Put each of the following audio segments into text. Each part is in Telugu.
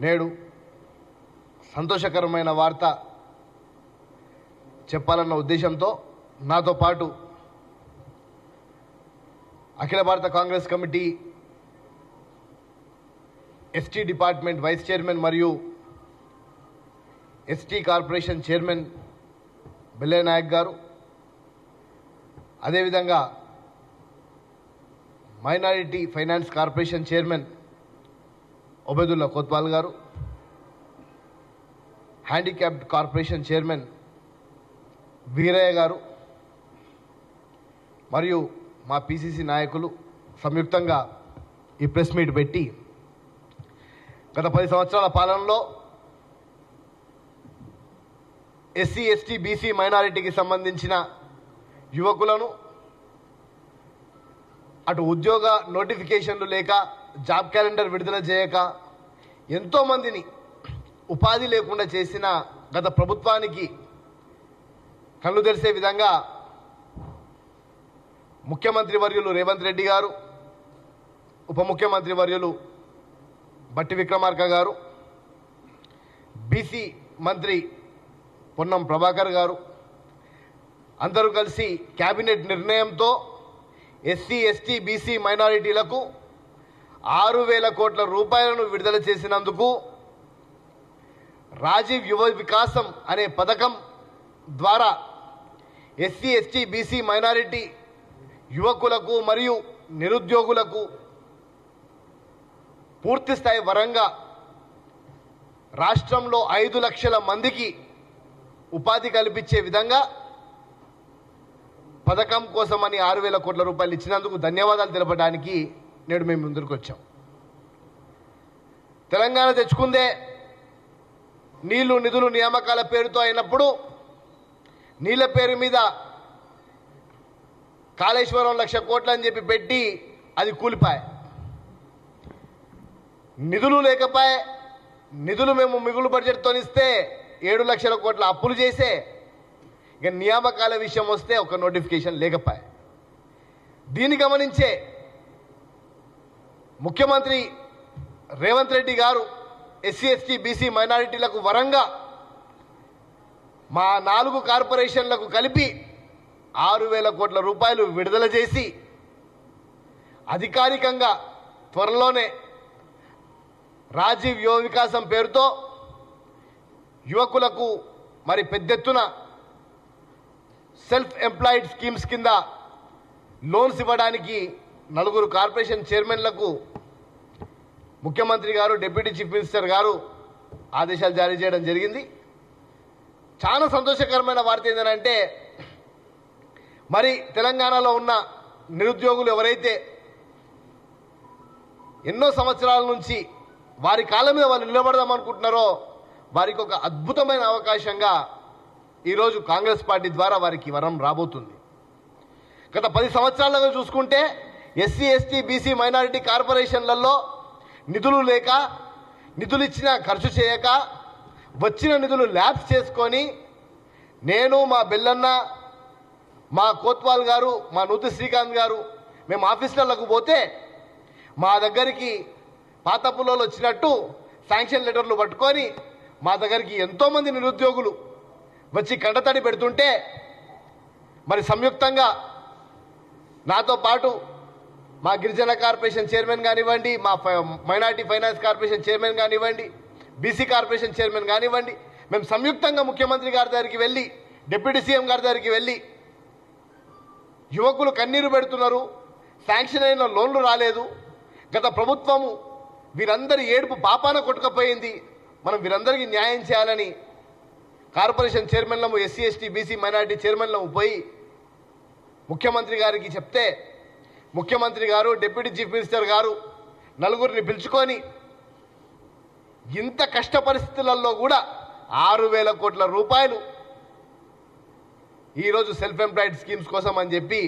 నేడు సంతోషకరమైన వార్త చెప్పాలన్న ఉద్దేశంతో నాతో పాటు Akhila Bharata Congress committee ST department vice chairman మరియు ST corporation chairman Bellaiah Naik garu. అదేవిధంగా minority finance corporation chairman Obedullah Kotwal garu handicapped corporation chairman Veeraiah గారు మరియు మా పిసిసి నాయకులు సంయుక్తంగా ఈ ప్రెస్ మీట్ పెట్టి గత పది సంవత్సరాల పాలనలో ఎస్సీ ఎస్టీ బీసీ మైనారిటీకి సంబంధించిన యువకులను అటు ఉద్యోగ నోటిఫికేషన్లు లేక జాబ్ క్యాలెండర్ విడుదల చేయక ఎంతోమందిని ఉపాధి లేకుండా చేసిన గత ప్రభుత్వానికి కళ్ళు తెరిసే విధంగా ముఖ్యమంత్రి వర్యులు రేవంత్ రెడ్డి గారు ఉప ముఖ్యమంత్రి వర్యులు బట్టి విక్రమార్క గారు బీసీ మంత్రి పొన్నం ప్రభాకర్ గారు అందరూ కలిసి క్యాబినెట్ నిర్ణయంతో ఎస్సీ ఎస్టీ బీసీ మైనారిటీలకు ఆరు వేల కోట్ల రూపాయలను విడుదల చేసినందుకు రాజీవ్ యువ వికాసం అనే పథకం ద్వారా ఎస్సీ ఎస్టీ బీసీ మైనారిటీ యువకులకు మరియు నిరుద్యోగులకు పూర్తిస్థాయి వరంగా రాష్ట్రంలో ఐదు లక్షల మందికి ఉపాధి కల్పించే విధంగా పథకం కోసమని ఆరు వేల కోట్ల రూపాయలు ఇచ్చినందుకు ధన్యవాదాలు తెలపడానికి నేడు మేము ముందుకు వచ్చాం. తెలంగాణ తెచ్చుకుందే నీళ్ళు నిధులు నియామకాల పేరుతో అయినప్పుడు నీళ్ళ పేరు మీద కాళేశ్వరం లక్ష కోట్లు అని చెప్పి పెట్టి అది కూలిపాయ. నిధులు లేకపాయే నిధులు మేము మిగులు బడ్జెట్తో ఇస్తే ఏడు లక్షల కోట్ల అప్పులు చేసే ఇక నియామకాల విషయం వస్తే ఒక నోటిఫికేషన్ లేకపాయే. దీన్ని గమనించే ముఖ్యమంత్రి రేవంత్ రెడ్డి గారు ఎస్సీ ఎస్టీ బీసీ మైనారిటీలకు వరంగా మా నాలుగు కార్పొరేషన్లకు కలిపి ఆరు వేల కోట్ల రూపాయలు విడుదల చేసి అధికారికంగా త్వరలోనే రాజీవ్ యువ వికాసం పేరుతో యువకులకు మరి పెద్ద ఎత్తున సెల్ఫ్ ఎంప్లాయిడ్ స్కీమ్స్ కింద లోన్స్ ఇవ్వడానికి నలుగురు కార్పొరేషన్ చైర్మన్లకు ముఖ్యమంత్రి గారు డిప్యూటీ చీఫ్ మినిస్టర్ గారు ఆదేశాలు జారీ చేయడం జరిగింది. చాలా సంతోషకరమైన వార్త ఏంటంటే మరి తెలంగాణలో ఉన్న నిరుద్యోగులు ఎవరైతే ఎన్నో సంవత్సరాల నుంచి వారి కాళ్ళ మీద వాళ్ళు నిలబడదాం అనుకుంటున్నారో వారికి ఒక అద్భుతమైన అవకాశంగా ఈరోజు కాంగ్రెస్ పార్టీ ద్వారా వారికి వరం రాబోతుంది. గత పది సంవత్సరాలుగా చూసుకుంటే ఎస్సీ ఎస్టీ బీసీ మైనారిటీ కార్పొరేషన్లలో నిధులు లేక నిధులు ఇచ్చినా ఖర్చు చేయక వచ్చిన నిధులు ల్యాబ్స్ చేసుకొని నేను మా బెల్లన్న మా కోత్వాల్ గారు మా నూతి శ్రీకాంత్ గారు మేము ఆఫీసులకు పోతే మా దగ్గరికి పాత పుల్లలు వచ్చినట్టు శాంక్షన్ లెటర్లు పట్టుకొని మా దగ్గరికి ఎంతోమంది నిరుద్యోగులు వచ్చి కండతడి పెడుతుంటే మరి సంయుక్తంగా నాతో పాటు మా గిరిజన కార్పొరేషన్ చైర్మన్ కానివ్వండి మా మైనార్టీ ఫైనాన్స్ కార్పొరేషన్ చైర్మన్ కానివ్వండి బీసీ కార్పొరేషన్ చైర్మన్ కానివ్వండి మేము సంయుక్తంగా ముఖ్యమంత్రి గారి దగ్గరికి వెళ్ళి డిప్యూటీ సీఎం గారి దగ్గరికి వెళ్ళి యువకులు కన్నీరు పెడుతున్నారు శాంక్షన్ అయిన లోన్లు రాలేదు. గత ప్రభుత్వము వీరందరి ఏడుపు పాపాన కొట్టుకపోయింది. మనం వీరందరికీ న్యాయం చేయాలని కార్పొరేషన్ చైర్మన్లము ఎస్సీ ఎస్టీ బీసీ మైనార్టీ చైర్మన్లము పోయి ముఖ్యమంత్రి గారికి చెప్తే ముఖ్యమంత్రి గారు డిప్యూటీ చీఫ్ మినిస్టర్ గారు నలుగురిని పిలుచుకొని ఇంత కష్ట పరిస్థితులలో కూడా ఆరు వేల కోట్ల రూపాయలు ఈరోజు సెల్ఫ్ ఎంప్లాయిడ్ స్కీమ్స్ కోసం అని చెప్పి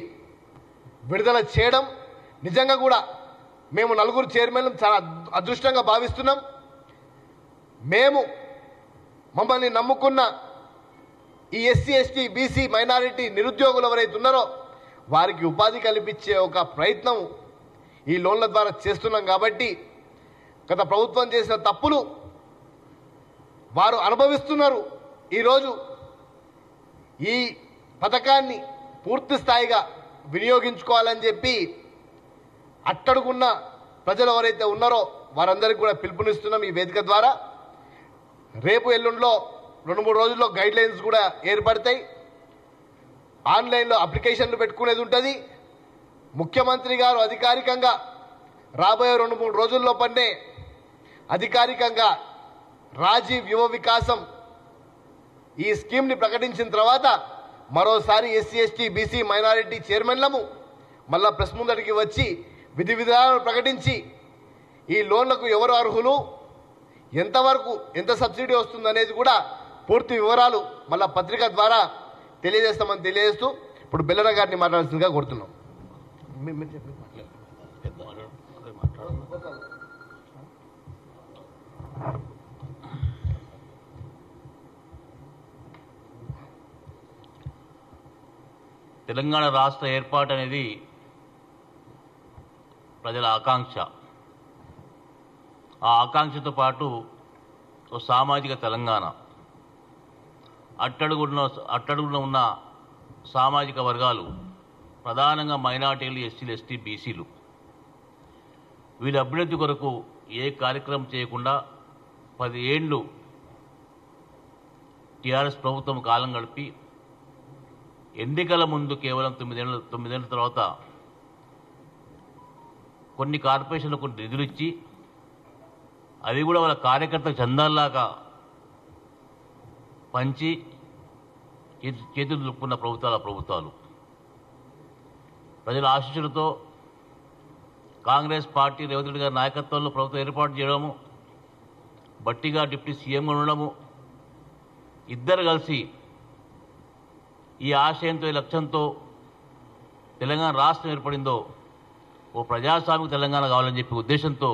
విడుదల చేయడం నిజంగా కూడా మేము నలుగురు చైర్మన్లు చాలా అదృష్టంగా భావిస్తున్నాం. మేము మమ్మల్ని నమ్ముకున్న ఈ ఎస్సీ ఎస్టీ బీసీ మైనారిటీ నిరుద్యోగులు ఎవరైతే ఉన్నారో వారికి ఉపాధి కల్పించే ఒక ప్రయత్నం ఈ లోన్ల ద్వారా చేస్తున్నాం కాబట్టి గత ప్రభుత్వం చేసిన తప్పులు వారు అనుభవిస్తున్నారు. ఈరోజు ఈ పథకాన్ని పూర్తి స్థాయిగా వినియోగించుకోవాలని చెప్పి అట్టడుగున్న ప్రజలు ఎవరైతే ఉన్నారో వారందరికీ కూడా పిలుపునిస్తున్నాం ఈ వేదిక ద్వారా. రేపు ఎల్లుండిలో రెండు మూడు రోజుల్లో గైడ్ లైన్స్ కూడా ఏర్పడతాయి. ఆన్లైన్లో అప్లికేషన్లు పెట్టుకునేది ఉంటుంది. ముఖ్యమంత్రి గారు అధికారికంగా రాబోయే రెండు మూడు రోజుల్లో పన్నే అధికారికంగా రాజీవ్ యువ వికాసం ఈ స్కీమ్ని ప్రకటించిన తర్వాత మరోసారి ఎస్సీ ఎస్టీ బీసీ మైనారిటీ చైర్మన్లము మళ్ళా ప్రెస్ ముందరికి వచ్చి విధి విధానాలు ప్రకటించి ఈ లోన్లకు ఎవరు అర్హులు ఎంతవరకు ఎంత సబ్సిడీ వస్తుంది అనేది కూడా పూర్తి వివరాలు మళ్ళా పత్రిక ద్వారా తెలియజేస్తామని తెలియజేస్తూ ఇప్పుడు బెల్లర గారిని మాట్లాడాల్సిందిగా కోరుతున్నాం. తెలంగాణ రాష్ట్ర ఏర్పాటు అనేది ప్రజల ఆకాంక్ష. ఆ ఆకాంక్షతో పాటు ఒక సామాజిక తెలంగాణ. అట్టడుగున్న అట్టడుగున ఉన్న సామాజిక వర్గాలు ప్రధానంగా మైనార్టీలు ఎస్సీలు ఎస్టీ బీసీలు. వీళ్ళ అభివృద్ధి కొరకు ఏ కార్యక్రమం చేయకుండా పది ఏండ్లు టీఆర్ఎస్ ప్రభుత్వం కాలం గడిపి ఎన్నికల ముందు కేవలం తొమ్మిదేళ్ళ తొమ్మిదేళ్ళ తర్వాత కొన్ని కార్పొరేషన్లకు కొన్ని నిధులు ఇచ్చి అవి కూడా వాళ్ళ కార్యకర్త చందాల్లాగా పంచి చేతులు దులుపుకున్న ప్రభుత్వాల ప్రభుత్వాలు. ప్రజల ఆశీస్సులతో కాంగ్రెస్ పార్టీ రేవంత్ రెడ్డి గారి నాయకత్వంలో ప్రభుత్వం ఏర్పాటు చేయడము బట్టిగా డిప్యూటీ సీఎంగా ఉండడము ఇద్దరు కలిసి ఈ ఆశయంతో ఈ లక్ష్యంతో తెలంగాణ రాష్ట్రం ఏర్పడిందో ఓ ప్రజాస్వామిక తెలంగాణ కావాలని చెప్పి ఉద్దేశంతో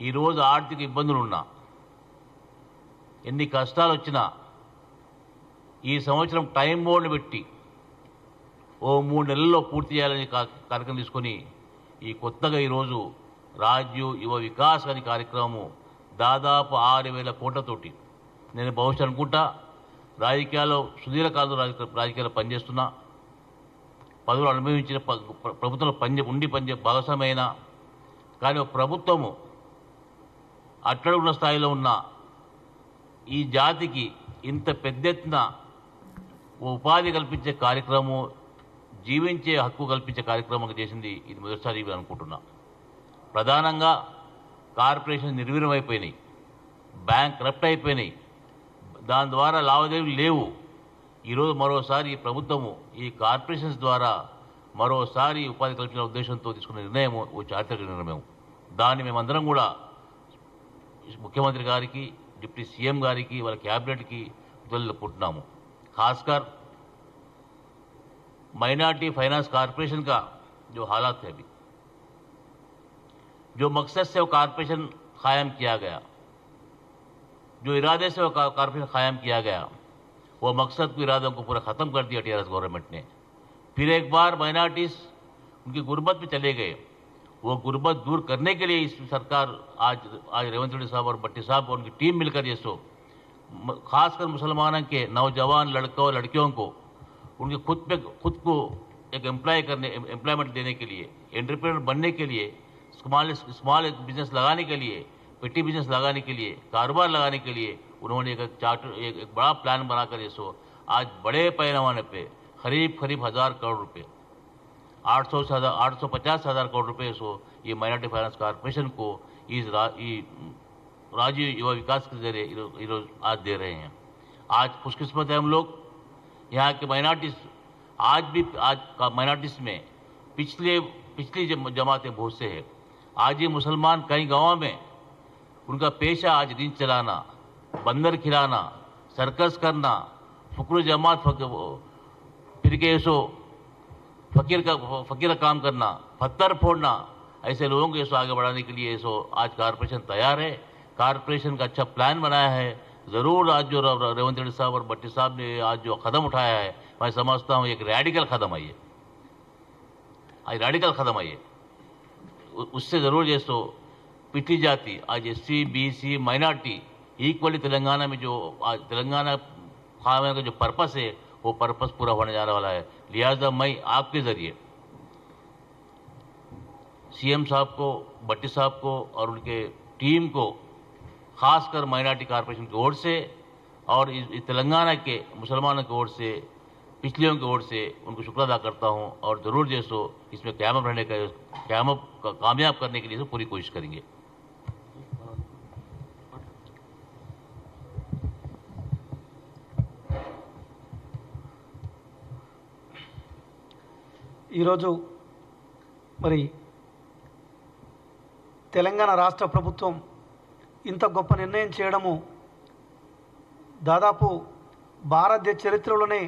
ఈరోజు ఆర్థిక ఇబ్బందులు ఉన్నా ఎన్ని కష్టాలు వచ్చినా ఈ సంవత్సరం టైం బోర్డు పెట్టి ఓ మూడు నెలల్లో పూర్తి చేయాలని కార్యక్రమం తీసుకొని ఈ కొత్తగా ఈరోజు రాజ్యు యువ వికాస్ అనే కార్యక్రమము దాదాపు ఆరు వేల కోట్లతోటి నేను భవిష్యత్ అనుకుంటా రాజకీయాల్లో సుదీర్ఘకాలం రాజకీయ రాజకీయాలు పనిచేస్తున్నా పదవులు అనుభవించిన ప్రభుత్వంలో పని ఉండి పనిచే భాగస్వామైన కానీ ప్రభుత్వము అట్టడుగున్న స్థాయిలో ఉన్న ఈ జాతికి ఇంత పెద్ద ఎత్తున ఉపాధి కల్పించే కార్యక్రమం జీవించే హక్కు కల్పించే కార్యక్రమం చేసింది ఇది మొదటిసారి ఇవి అనుకుంటున్నా. ప్రధానంగా కార్పొరేషన్ నిర్వీర్యమైపోయినాయి బ్యాంక్ కరప్ట్ అయిపోయినాయి. దాని ద్వారా లావాదేవీలు లేవు. ఈరోజు మరోసారి ఈ ప్రభుత్వము ఈ కార్పొరేషన్స్ ద్వారా మరోసారి ఉపాధి కల్పించిన ఉద్దేశంతో తీసుకున్న నిర్ణయం ఓ చారిత్రక నిర్ణయం దాన్ని మేమందరం కూడా ముఖ్యమంత్రి గారికి డిప్యూటీ సీఎం గారికి వాళ్ళ క్యాబినెట్కి పుట్టినాము खासकर माइनॉरिटी फाइनेंस कॉरपोरेशन का जो हालात है अभी, जो मकसद से वो कॉरपोरेशन कायम किया गया, जो इरादे से वो कॉरपोरेशन कायम किया गया, वो मकसद को इरादों को पूरा ख़त्म कर दिया टीआरएस गवर्नमेंट ने। फिर एक बार माइनॉरिटीज़ उनकी गुर्बत में चले गए। वो गुर्बत दूर करने के लिए इस सरकार आज आज रेवंत रेड्डी साहब और भट्टी साहब और उनकी टीम मिलकर ये सो खासकर मुसलमानों के नौजवान लड़कों और लड़कियों को उनके खुद पे खुद को एक एम्प्लॉय करने एम्प्लॉयमेंट देने के लिए एंटरप्रेनर बनने के लिए स्मॉल स्मॉल बिज़नेस लगाने के लिए पेटी बिज़नेस लगाने के लिए कारोबार लगाने के लिए उन्होंने एक चार्टर एक, एक बड़ा प्लान बनाकर ये सो आज बड़े पैमाने पे करीब करीब हज़ार करोड़ रुपए आठ सौ हज़ार आठ सौ पचास हज़ार करोड़ रुपए सो ये माइनॉरिटी फाइनेंस कॉरपोरेशन को इस रा, ఈ राजीव युवा विकास के ज़रिए आज दे रहे हैं। आज खुशकिस्मत है हम लोग। यहाँ के माइनॉरिटीज आज भी आज का माइनॉरिटीज में पिछले पिछली जम, जमातें बहुत से हैं। आज ये मुसलमान कई गाँव में उनका पेशा आज दिन चलाना बंदर खिलाना सर्कस करना फुकर जमात फिर के सो फकीर का फकीर का काम करना पत्थर फोड़ना ऐसे लोगों को इसको आगे बढ़ाने के लिए सो आज कारपोरेशन तैयार है। कारपोरेशन का अच्छा प्लान बनाया है। ज़रूर आज जो रेवंत रेड्डी साहब और भट्टी साहब ने आज जो कदम उठाया है, मैं समझता हूँ एक रेडिकल कदम ये। आज रेडिकल कदम ये। उससे ज़रूर ये सो पिछली जाति। आज S C B C minority equally Telangana में जो आज तेलंगाना खाने का जो पर्पस है, वो पर्पस पूरा होने जाने वाला है। लिहाजा मैं आपके ज़रिए सीएम साहब को भट्टी साहब को और उनके टीम को खासकर माइनॉरिटी कॉरपोरेशन की ओर से और इस, इस तेलंगाना के मुसलमानों की ओर से पिछलियों की ओर से उनको शुक्र अदा करता हूँ और ज़रूर जो सो इसमें क्यामब रहने का क्यामब का कामयाब करने के लिए सो पूरी कोशिश करेंगे ఈరోజు మరి తెలంగాణ రాష్ట్ర ప్రభుత్వం ఇంత గొప్ప నిర్ణయం చేయడము దాదాపు భారతదేశ చరిత్రలోనే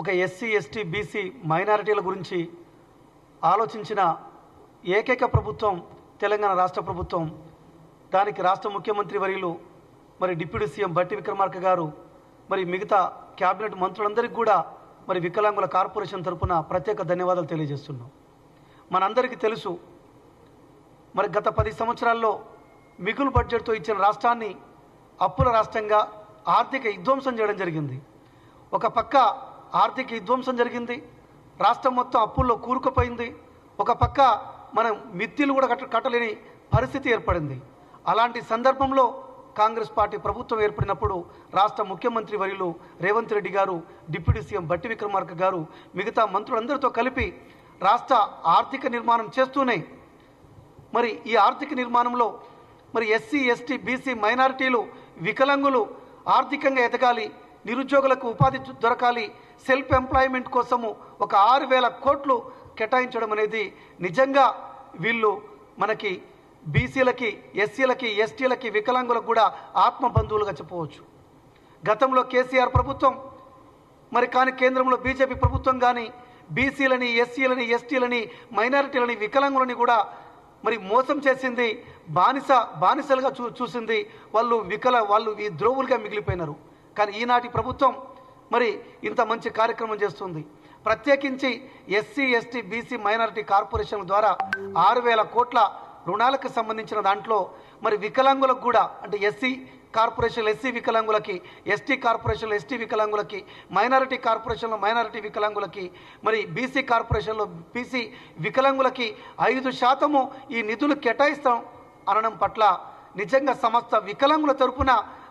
ఒక ఎస్సీ ఎస్టీ బీసీ మైనారిటీల గురించి ఆలోచించిన ఏకైక ప్రభుత్వం తెలంగాణ రాష్ట్ర ప్రభుత్వం. దానికి రాష్ట్ర ముఖ్యమంత్రి వర్యులు మరి డిప్యూటీ సీఎం బట్టి విక్రమార్క గారు మరి మిగతా క్యాబినెట్ మంత్రులందరికీ కూడా మరి వికలాంగుల కార్పొరేషన్ తరపున ప్రత్యేక ధన్యవాదాలు తెలియజేస్తున్నాం. మనందరికీ తెలుసు మరి గత పది సంవత్సరాల్లో మిగులు బడ్జెట్తో ఇచ్చిన రాష్ట్రాన్ని అప్పుల రాష్ట్రంగా ఆర్థిక విధ్వంసం చేయడం జరిగింది. ఒక పక్క ఆర్థిక విధ్వంసం జరిగింది. రాష్ట్రం మొత్తం అప్పుల్లో కూరుకుపోయింది. ఒక పక్క మనం మిత్తిలు కూడా కట్ట కట్టలేని పరిస్థితి ఏర్పడింది. అలాంటి సందర్భంలో కాంగ్రెస్ పార్టీ ప్రభుత్వం ఏర్పడినప్పుడు రాష్ట్ర ముఖ్యమంత్రి వర్యులు రేవంత్ రెడ్డి గారు డిప్యూటీ సీఎం బట్టి విక్రమార్క గారు మిగతా మంత్రులందరితో కలిపి రాష్ట్ర ఆర్థిక నిర్మాణం చేస్తూనే మరి ఈ ఆర్థిక నిర్మాణంలో మరి ఎస్సీ ఎస్టీ బీసీ మైనారిటీలు వికలాంగులు ఆర్థికంగా ఎదగాలి నిరుద్యోగులకు ఉపాధి దొరకాలి సెల్ఫ్ ఎంప్లాయ్మెంట్ కోసము ఒక ఆరు వేల కోట్లు కేటాయించడం అనేది నిజంగా వీళ్ళు మనకి బీసీలకి ఎస్సీలకి ఎస్టీలకి వికలాంగులకు కూడా ఆత్మ బంధువులుగా చెప్పవచ్చు. గతంలో కేసీఆర్ ప్రభుత్వం మరి కానీ కేంద్రంలో బీజేపీ ప్రభుత్వం కానీ బీసీలని ఎస్సీలని ఎస్టీలని మైనారిటీలని వికలాంగులని కూడా మరి మోసం చేసింది బానిస బానిసలుగా చూ చూసింది వాళ్ళు వికల వాళ్ళు ఈ ద్రోవులుగా మిగిలిపోయినారు. కానీ ఈనాటి ప్రభుత్వం మరి ఇంత మంచి కార్యక్రమం చేస్తుంది. ప్రత్యేకించి SC ST BC minority corporation ద్వారా ఆరు వేల కోట్ల రుణాలకు సంబంధించిన దాంట్లో మరి వికలాంగులకు కూడా అంటే ఎస్సీ కార్పొరేషన్ ఎస్సీ వికలాంగులకి ఎస్టీ కార్పొరేషన్లో ఎస్టీ వికలాంగులకి మైనారిటీ కార్పొరేషన్లో మైనారిటీ వికలాంగులకి మరి బీసీ కార్పొరేషన్లో బీసీ వికలాంగులకి ఐదు శాతము ఈ నిధులు కేటాయిస్తాం. అనడం పట్ల నిజంగా సమస్త వికలాంగుల తరపున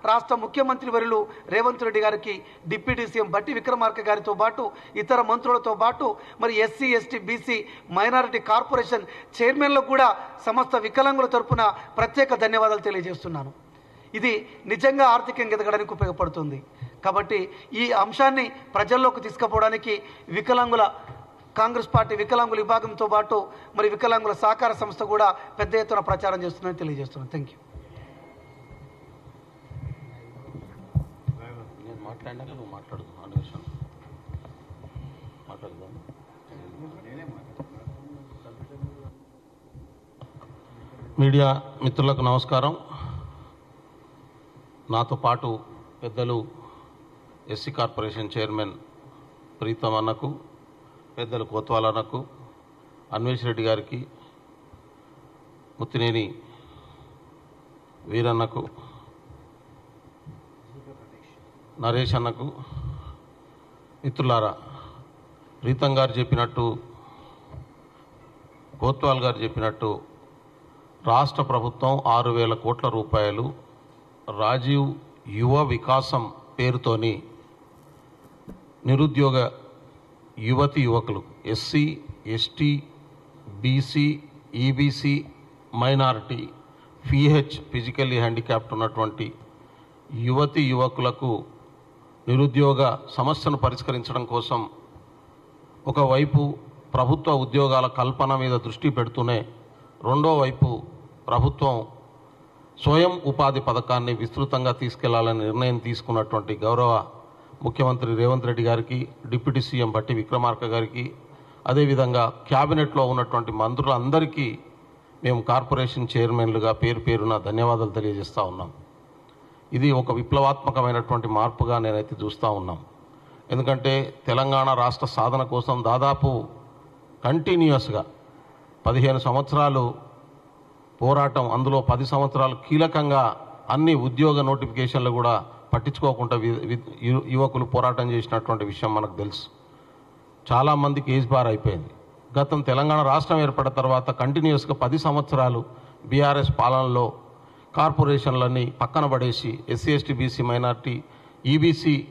రాష్ట్ర ముఖ్యమంత్రి వరులు రేవంత్ రెడ్డి గారికి డిప్యూటీ సీఎం బట్టి విక్రమార్క గారితో పాటు ఇతర మంత్రులతో పాటు మరి SC ST BC minority corporation చైర్మన్లకు కూడా సమస్త వికలాంగుల తరపున ప్రత్యేక ధన్యవాదాలు తెలియజేస్తున్నాను. ఇది నిజంగా ఆర్థికంగా ఎదగడానికి ఉపయోగపడుతుంది. కాబట్టి ఈ అంశాన్ని ప్రజల్లోకి తీసుకుపోవడానికి వికలాంగుల కాంగ్రెస్ పార్టీ వికలాంగుల విభాగంతో పాటు మరి వికలాంగుల సహకార సంస్థ కూడా పెద్ద ఎత్తున ప్రచారం చేస్తుందని తెలియజేస్తున్నాను. థ్యాంక్ యూ విషయం మీడియా మిత్రులకు నమస్కారం. నాతో పాటు పెద్దలు ఎస్సీ కార్పొరేషన్ చైర్మన్ ప్రీతం అన్నకు పెద్దలు కోత్వాల అన్వేష్ రెడ్డి గారికి ముత్తినేని వీరన్నకు నరేష్ అన్నకు మిత్రులారా ప్రీతం గారు చెప్పినట్టు కోత్వాల్ గారు చెప్పినట్టు రాష్ట్ర ప్రభుత్వం ఆరు వేల కోట్ల రూపాయలు రాజీవ్ యువ వికాసం పేరుతోని నిరుద్యోగ యువతి యువకులు SC ST BC EBC minority PH physically handicapped ఉన్నటువంటి యువతి యువకులకు నిరుద్యోగ సమస్యను పరిష్కరించడం కోసం ఒకవైపు ప్రభుత్వ ఉద్యోగాల కల్పన మీద దృష్టి పెడుతూనే రెండో వైపు ప్రభుత్వం స్వయం ఉపాధి పథకాన్ని విస్తృతంగా తీసుకెళ్ళాలని నిర్ణయం తీసుకున్నటువంటి గౌరవ ముఖ్యమంత్రి రేవంత్ రెడ్డి గారికి డిప్యూటీ సీఎం బట్టి విక్రమార్క గారికి అదేవిధంగా క్యాబినెట్లో ఉన్నటువంటి మంత్రులందరికీ మేము కార్పొరేషన్ చైర్మన్లుగా పేరు పేరున ధన్యవాదాలు తెలియజేస్తూ ఉన్నాం. ఇది ఒక విప్లవాత్మకమైనటువంటి మార్పుగా నేనైతే చూస్తూ ఉన్నాం. ఎందుకంటే తెలంగాణ రాష్ట్ర సాధన కోసం దాదాపు కంటిన్యూస్గా పదిహేను సంవత్సరాలు పోరాటం అందులో పది సంవత్సరాలు కీలకంగా అన్ని ఉద్యోగ నోటిఫికేషన్లు కూడా పట్టించుకోకుండా వి- వి- యువకులు పోరాటం చేసినటువంటి విషయం మనకు తెలుసు. చాలామందికి ఏజ్ బార్ అయిపోయింది. గతం తెలంగాణ రాష్ట్రం ఏర్పడిన తర్వాత కంటిన్యూస్గా పది సంవత్సరాలు బీఆర్ఎస్ పాలనలో కార్పొరేషన్లన్నీ పక్కన పడేసి SC ST BC minority EBC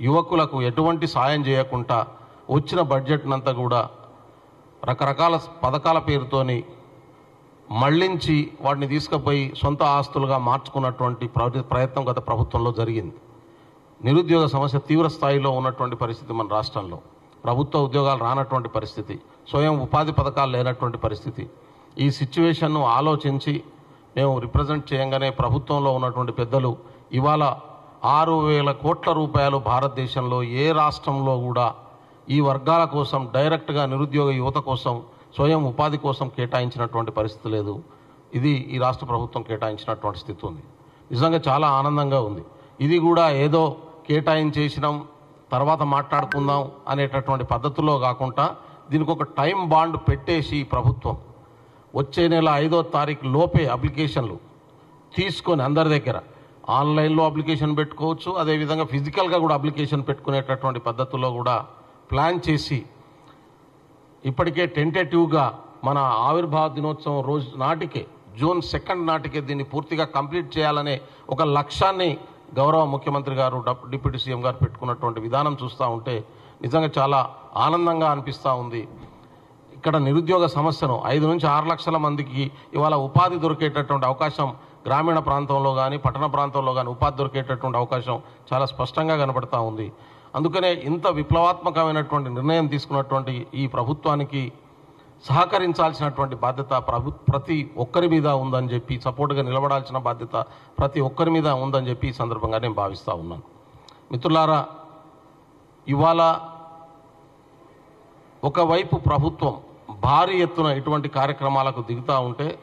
యువకులకు ఎటువంటి సాయం చేయకుండా వచ్చిన బడ్జెట్నంతా కూడా రకరకాల పథకాల పేరుతోని మళ్ళించి వాటిని తీసుకుపోయి సొంత ఆస్తులుగా మార్చుకున్నటువంటి ప్ర- ప్రయత్నం గత ప్రభుత్వంలో జరిగింది. నిరుద్యోగ సమస్య తీవ్ర స్థాయిలో ఉన్నటువంటి పరిస్థితి మన రాష్ట్రంలో. ప్రభుత్వ ఉద్యోగాలు రానటువంటి పరిస్థితి. స్వయం ఉపాధి పథకాలు లేనటువంటి పరిస్థితి. ఈ సిచ్యువేషన్ను ఆలోచించి మేము రిప్రజెంట్ చేయంగానే ప్రభుత్వంలో ఉన్నటువంటి పెద్దలు ఇవాళ ఆరు వేల కోట్ల రూపాయలు భారతదేశంలో ఏ రాష్ట్రంలో కూడా ఈ వర్గాల కోసం డైరెక్ట్గా నిరుద్యోగ యువత కోసం స్వయం ఉపాధి కోసం కేటాయించినటువంటి పరిస్థితి లేదు. ఇది ఈ రాష్ట్ర ప్రభుత్వం కేటాయించినటువంటి స్థితి ఉంది. నిజంగా చాలా ఆనందంగా ఉంది. ఇది కూడా ఏదో కేటాయించేసినాం తర్వాత మాట్లాడుకుందాం అనేటటువంటి పద్ధతిలో కాకుండా దీనికి ఒక టైం బాండ్ పెట్టేసి ప్రభుత్వం వచ్చే నెల ఐదో తారీఖు లోపే అప్లికేషన్లు తీసుకొని అందరి దగ్గర ఆన్లైన్లో అప్లికేషన్ పెట్టుకోవచ్చు అదేవిధంగా ఫిజికల్గా కూడా అప్లికేషన్ పెట్టుకునేటటువంటి పద్ధతుల్లో కూడా ప్లాన్ చేసి ఇప్పటికే టెంటేటివ్గా మన ఆవిర్భావ దినోత్సవం రోజు నాటికే జూన్ సెకండ్ నాటికే దీన్ని పూర్తిగా కంప్లీట్ చేయాలనే ఒక లక్ష్యాన్ని గౌరవ ముఖ్యమంత్రి గారు డప్- డిప్యూటీ సీఎం గారు పెట్టుకున్నటువంటి విధానం చూస్తూ ఉంటే నిజంగా చాలా ఆనందంగా అనిపిస్తూ ఉంది. ఇక్కడ నిరుద్యోగ సమస్యను ఐదు నుంచి ఆరు లక్షల మందికి ఇవాళ ఉపాధి దొరికేటటువంటి అవకాశం గ్రామీణ ప్రాంతంలో కానీ పట్టణ ప్రాంతంలో కానీ ఉపాధి దొరికేటటువంటి అవకాశం చాలా స్పష్టంగా కనబడతా ఉంది. అందుకనే ఇంత విప్లవాత్మకమైనటువంటి నిర్ణయం తీసుకున్నటువంటి ఈ ప్రభుత్వానికి సహకరించాల్సినటువంటి బాధ్యత ప్రభు ప్రతి ఒక్కరి మీద ఉందని చెప్పి సపోర్ట్గా నిలబడాల్సిన బాధ్యత ప్రతి ఒక్కరి మీద ఉందని చెప్పి ఈ సందర్భంగా నేను భావిస్తూ ఉన్నాను. మిత్రులారా ఇవాళ ఒకవైపు ప్రభుత్వం భారీ ఎత్తున ఇటువంటి కార్యక్రమాలకు దిగుతూ ఉంటే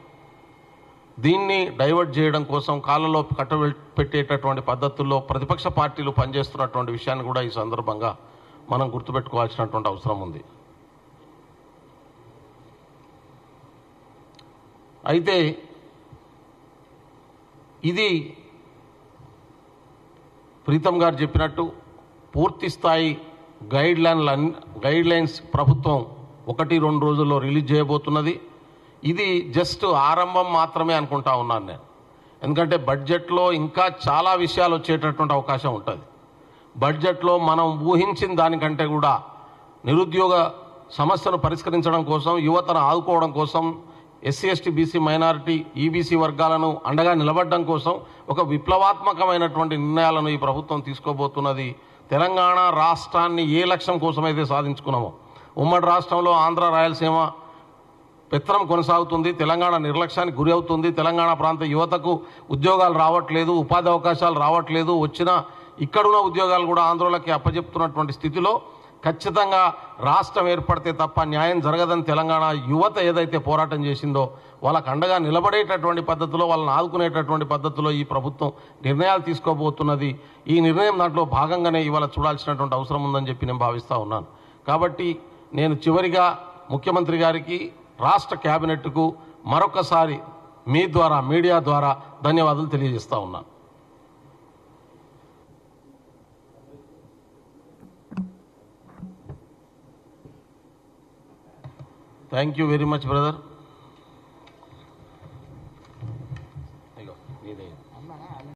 దీన్ని డైవర్ట్ చేయడం కోసం కాళ్ళలో కట్ట పెట్టేటటువంటి పద్ధతుల్లో ప్రతిపక్ష పార్టీలు పనిచేస్తున్నటువంటి విషయాన్ని కూడా ఈ సందర్భంగా మనం గుర్తుపెట్టుకోవాల్సినటువంటి అవసరం ఉంది. అయితే ఇది ప్రీతం గారు చెప్పినట్టు పూర్తి స్థాయి గైడ్ లైన్ల గైడ్ లైన్స్ ప్రభుత్వం ఒకటి రెండు రోజుల్లో రిలీజ్ చేయబోతున్నది. ఇది జస్ట్ ఆరంభం మాత్రమే అనుకుంటా ఉన్నాను నేను. ఎందుకంటే బడ్జెట్లో ఇంకా చాలా విషయాలు వచ్చేటటువంటి అవకాశం ఉంటుంది. బడ్జెట్లో మనం ఊహించిన దానికంటే కూడా నిరుద్యోగ సమస్యను పరిష్కరించడం కోసం యువతను ఆదుకోవడం కోసం SC ST BC minority EBC వర్గాలను అండగా నిలబడడం కోసం ఒక విప్లవాత్మకమైనటువంటి నిర్ణయాలను ఈ ప్రభుత్వం తీసుకోబోతున్నది. తెలంగాణ రాష్ట్రాన్ని ఏ లక్ష్యం కోసమైతే సాధించుకున్నామో ఉమ్మడి రాష్ట్రంలో ఆంధ్ర రాయలసీమ పెత్తనం కొనసాగుతుంది తెలంగాణ నిర్లక్ష్యానికి గురి అవుతుంది తెలంగాణ ప్రాంత యువతకు ఉద్యోగాలు రావట్లేదు ఉపాధి అవకాశాలు రావట్లేదు వచ్చిన ఇక్కడున్న ఉద్యోగాలు కూడా ఆంధ్రులకి అప్పజెప్తున్నటువంటి స్థితిలో ఖచ్చితంగా రాష్ట్రం ఏర్పడితే తప్ప న్యాయం జరగదని తెలంగాణ యువత ఏదైతే పోరాటం చేసిందో వాళ్ళకు అండగా నిలబడేటటువంటి పద్ధతిలో వాళ్ళని ఆదుకునేటటువంటి పద్ధతిలో ఈ ప్రభుత్వం నిర్ణయాలు తీసుకోబోతున్నది. ఈ నిర్ణయం దాంట్లో భాగంగానే ఇవాళ చూడాల్సినటువంటి అవసరం ఉందని చెప్పి నేను భావిస్తూ ఉన్నాను. కాబట్టి నేను చివరిగా ముఖ్యమంత్రి గారికి రాష్ట్ర కేబినెట్కు మరొకసారి మీ ద్వారా మీడియా ద్వారా ధన్యవాదాలు తెలియజేస్తా ఉన్నాను thank you very much brother